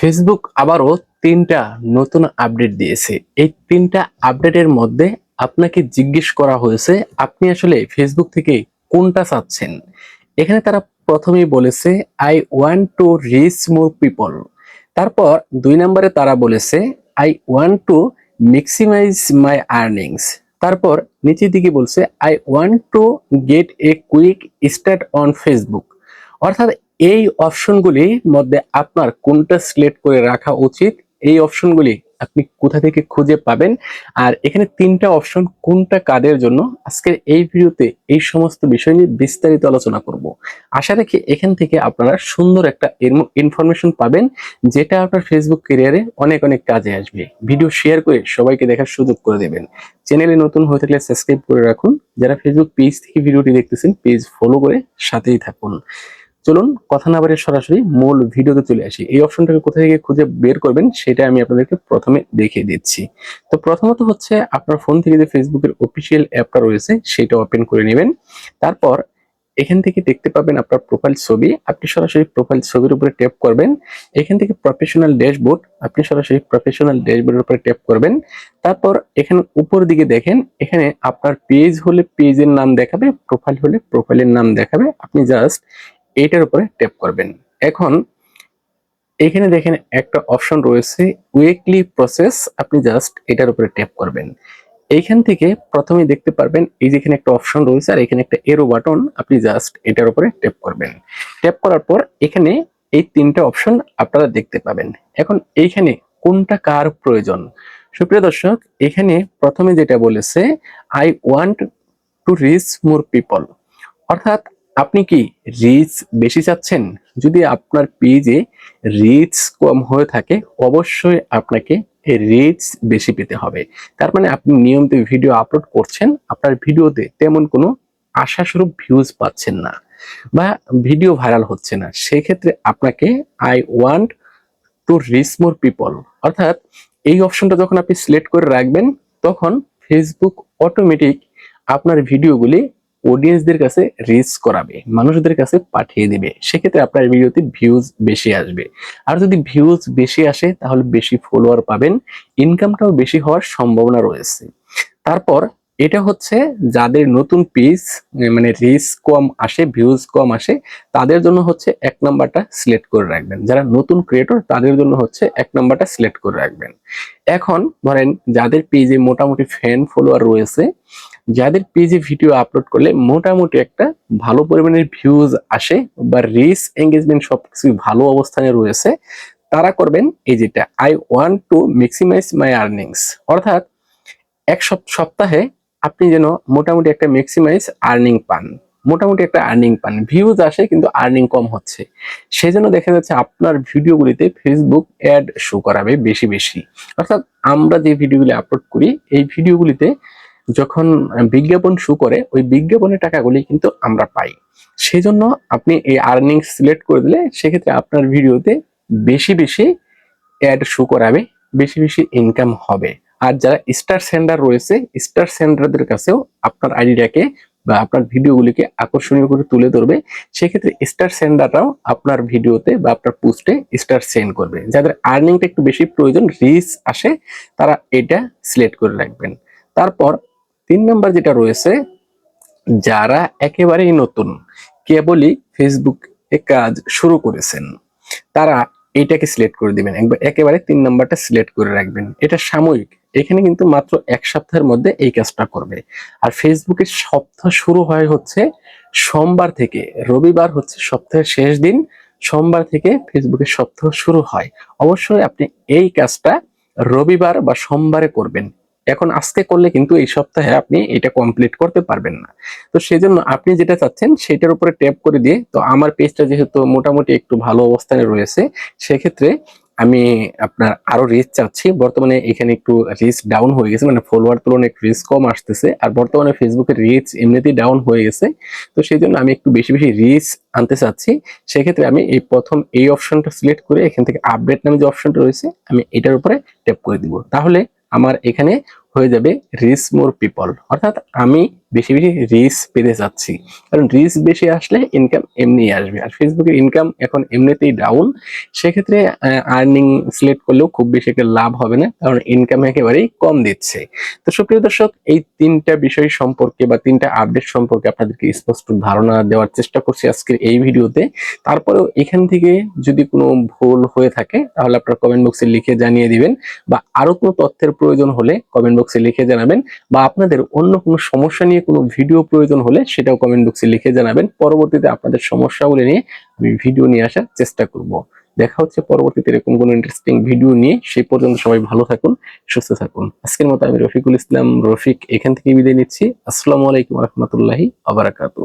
Facebook আবারও তিনটা নতুন আপডেট দিয়েছে। এই তিনটা আপডেটের মধ্যে আপনাকে জিজ্ঞেস করা হয়েছে, আপনি আসলে ফেসবুক থেকে কোনটা চাচ্ছেন? এখানে তারা প্রথমেই বলেছে I want to reach more people তারপর দুই নম্বরে তারা বলেছে I want to maximise my earnings তারপর নিচের দিকে বলছে I want to get a quick start on Facebook অর্থাৎ এই অপশনগুলির মধ্যে আপনার কোনটা সিলেক্ট করে রাখা উচিত, এই অপশনগুলি আপনি কোথা থেকে খুঁজে পাবেন, আর এখানে তিনটা অপশন কোনটা কাদের জন্য। আজকের এই ভিডিওতে এই সমস্ত বিষয় নিয়ে বিস্তারিত আলোচনা করব। আশা রাখি এখান থেকে আপনারা সুন্দর একটা ইনফরমেশন পাবেন, যেটা আপনার ফেসবুক ক্যারিয়ারে অনেক অনেক কাজে আসবে। ভিডিও শেয়ার করে সবাইকে দেখার সুযোগ করে দেবেন। চ্যানেলে নতুন হয়ে থাকলে সাবস্ক্রাইব করে রাখুন। যারা ফেসবুক পেজ থেকে ভিডিওটি দেখতেছেন পেজ ফলো করে সাথেই থাকুন। চলুন, কথা না বাড়িয়ে সরাসরি মূল ভিডিওতে চলে আসি। এই অপশনটাকে কোথা থেকে খুঁজে বের করবেন, সেটা আমি আপনাদেরকে প্রথমে দেখিয়ে দিচ্ছি। তো প্রথমত হচ্ছে আপনার ফোন থেকে যে ফেসবুকের অফিসিয়াল অ্যাপটা রয়েছে, সেটা ওপেন করে নেবেন। তারপর এখান থেকে দেখতে পাবেন আপনার প্রোফাইল ছবি। আপনি সরাসরি প্রোফাইল ছবির উপরে ট্যাপ করবেন। এখান থেকে প্রফেশনাল ড্যাশবোর্ড আপনি সরাসরি প্রফেশনাল ড্যাশবোর্ডের উপরে ট্যাপ করবেন। তারপর এখানে উপর দিকে দেখেন, এখানে আপনার পেজ হলে পেজের নাম দেখাবে প্রোফাইল হলে প্রোফাইলের নাম দেখাবে। আপনি জাস্ট এইটার উপরে ট্যাপ করবেন। এখন এখানে দেখেন একটা অপশন রয়েছে উইকলি প্রসেস আপনি জাস্ট এটার উপরে ট্যাপ করবেন। এইখান থেকে প্রথমে দেখতে পারবেন, এই যেখানে একটা অপশন রয়েছে আর এখানে একটা এরো বাটন আপনি জাস্ট এটার উপরে ট্যাপ করবেন। ট্যাপ করার পর এখানে এই তিনটা অপশন আপনারা দেখতে পাবেন। এখন এইখানে কোনটা কার প্রয়োজন? সুপ্রিয় দর্শক, এখানে প্রথমে যেটা বলেছে I want to reach more people অর্থাৎ আপনি কি রিচ বেশি চাচ্ছেন? যদি আপনার পেজে রিচ কম হয়ে থাকে, অবশ্যই আপনাকে রিচ বেশি পেতে হবে। তার মানে আপনি নিয়মিত ভিডিও আপলোড করছেন, আপনার ভিডিওতে তেমন কোনো আশাস্বরূপ ভিউজ পাচ্ছেন না বা ভিডিও ভাইরাল হচ্ছে না। সেক্ষেত্রে আপনাকে I want to reach more people অর্থাৎ এই অপশনটা যখন আপনি সিলেক্ট করে রাখবেন, তখন ফেসবুক অটোমেটিক আপনার ভিডিওগুলি অডিয়েন্সদের কাছে রিচ করাবে, মানুষদের কাছে পাঠিয়ে দিবে, সেক্ষেত্রে আপনার ভিডিওতে ভিউজ বেশি আসবে। আর যদি ভিউজ বেশি আসে, তাহলে বেশি ফলোয়ার পাবেন ইনকামটাও বেশি হওয়ার সম্ভাবনা রয়েছে। তারপর এটা হচ্ছে যাদের নতুন পেজ মানে রিচ কম আসে ভিউজ কম আসে, তাদের জন্য হচ্ছে এক নাম্বারটা সিলেক্ট করে রাখবেন। যারা নতুন ক্রিয়েটর তাদের জন্য হচ্ছে এক নাম্বারটা সিলেক্ট করে রাখবেন। এখন ধরেন যাদের পেজে মোটামুটি ফ্যান ফলোয়ার রয়েছে যাদের পেজে ভিডিও আপলোড করলে মোটামুটি একটা ভালো পরিমাণের ভিউজ আসে বা রিচ এঙ্গেজমেন্ট সবকিছু ভালো অবস্থানে রয়েছে, তারা করবেন এই যেটা I want to maximise my earnings অর্থাৎ এক সপ্তাহে আপনি যেন মোটামুটি একটা ম্যাক্সিমাইজ আর্নিং পান, মোটামুটি একটা আর্নিং পান। ভিউজ আসে কিন্তু আর্নিং কম হচ্ছে। সেজন্য দেখা যাচ্ছে আপনার ভিডিওগুলিতে ফেসবুক অ্যাড শো করাবে বেশি বেশি। অর্থাৎ আমরা যে ভিডিওগুলি আপলোড করি, এই ভিডিওগুলিতে যখন বিজ্ঞাপন শু করে, ওই বিজ্ঞাপনের টাকাগুলি কিন্তু আমরা পাই। সেজন্য আপনি এই আর্নিং সিলেক্ট করে দিলে সেক্ষেত্রে আপনার ভিডিওতে বেশি বেশি অ্যাড শু করাবে, বেশি বেশি ইনকাম হবে। আর যারা স্টার সেন্ডার রয়েছে স্টার সেন্ডারদের কাছেও আপনার আইডিটাকে বা আপনার ভিডিওগুলিকে আকর্ষণীয় করে তুলে ধরবে। সেক্ষেত্রে স্টার সেন্ডাররাও আপনার ভিডিওতে বা আপনার পোস্টে স্টার সেন্ড করবে। যাদের আর্নিংটা একটু বেশি প্রয়োজন রিচ আসে, তারা এটা সিলেক্ট করে রাখবেন। তারপর তিন নম্বর যেটা রয়েছে, যারা একেবারেই নতুন, কেবলই ফেসবুক এ কাজ শুরু করেছেন, তারা এইটাকে সিলেক্ট করে দিবেন, একবার একেবারে তিন নাম্বারটা সিলেক্ট করে রাখবেন। এটা সাময়িক, এখানে কিন্তু মাত্র এক সপ্তাহের মধ্যে এই কাজটা করবে। আর ফেসবুকের সপ্তাহ শুরু হয় হচ্ছে সোমবার থেকে, রবিবার হচ্ছে সপ্তাহের শেষ দিন, সোমবার থেকে ফেসবুকের সপ্তাহ শুরু হয়। অবশ্যই আপনি এই কাজটা রবিবার বা সোমবারে করবেন। এখন আজকে করলে কিন্তু এই সপ্তাহে আপনি এটা কমপ্লিট করতে পারবেন না। তো সেজন্য আপনি যেটা চাচ্ছেন, সেটার উপরে ট্যাপ করে দিয়ে, তো আমার পেজটা যেহেতু মোটামুটি একটু ভালো অবস্থানে রয়েছে, সেক্ষেত্রে আমি আপনার আরও রিচ চাচ্ছি। বর্তমানে এখানে একটু রিচ ডাউন হয়ে গেছে মানে ফলোয়ার তুলনায় একটু রিচ কম আসতেছে, আর বর্তমানে ফেসবুকের রিচ এমনিতেই ডাউন হয়ে গেছে। তো সেই জন্য আমি একটু বেশি বেশি রিচ আনতে চাচ্ছি। সেক্ষেত্রে আমি এই প্রথম এই অপশনটা সিলেক্ট করে এখান থেকে আপডেট নামে যে অপশনটা রয়েছে, আমি এটার উপরে ট্যাপ করে দিব। তাহলে আমার এখানে হয়ে যাবে রিচ মোর পিপল অর্থাৎ আমি বেশি বেশি রিচ পেতে চাচ্ছি। কারণ রিচ বেশি আসলে ইনকাম এমনি আসবে। আর ফেসবুকের ইনকাম এখন এমনিতেই ডাউন সেক্ষেত্রে আর্নিং সিলেক্ট করলেও খুব বেশি একটা লাভ হবে না। কারণ ইনকাম একেবারেই কম দিচ্ছে। তো সুপ্রিয় দর্শক, এই তিনটা বিষয় সম্পর্কে বা তিনটা আপডেট সম্পর্কে আপনাদেরকে স্পষ্ট ধারণা দেওয়ার চেষ্টা করছি আজকের এই ভিডিওতে। তারপরেও এখান থেকে যদি কোনো ভুল হয়ে থাকে, তাহলে আপনারা কমেন্ট বক্সে লিখে জানিয়ে দিবেন। বা আরও কোনো তথ্যের প্রয়োজন হলে কমেন্ট বক্সে লিখে জানাবেন বা আপনাদের অন্য কোনো সমস্যা নিয়ে কোনো ভিডিও প্রয়োজন হলে সেটাও কমেন্ট বক্সে লিখে জানাবেন। পরবর্তীতে আপনাদের সমস্যাগুলি নিয়ে আমি ভিডিও নিয়ে আসার চেষ্টা করব। দেখা হচ্ছে পরবর্তীতে এরকম কোনো ইন্টারেস্টিং ভিডিও নিয়ে। সেই পর্যন্ত সবাই ভালো থাকুন, সুস্থ থাকুন। আজকের মতো আমি রফিকুল ইসলাম, রফিক এখান থেকে বিদায় নিচ্ছি। আসসালামু আলাইকুম রহমতুল্লাহি আবারাকাতু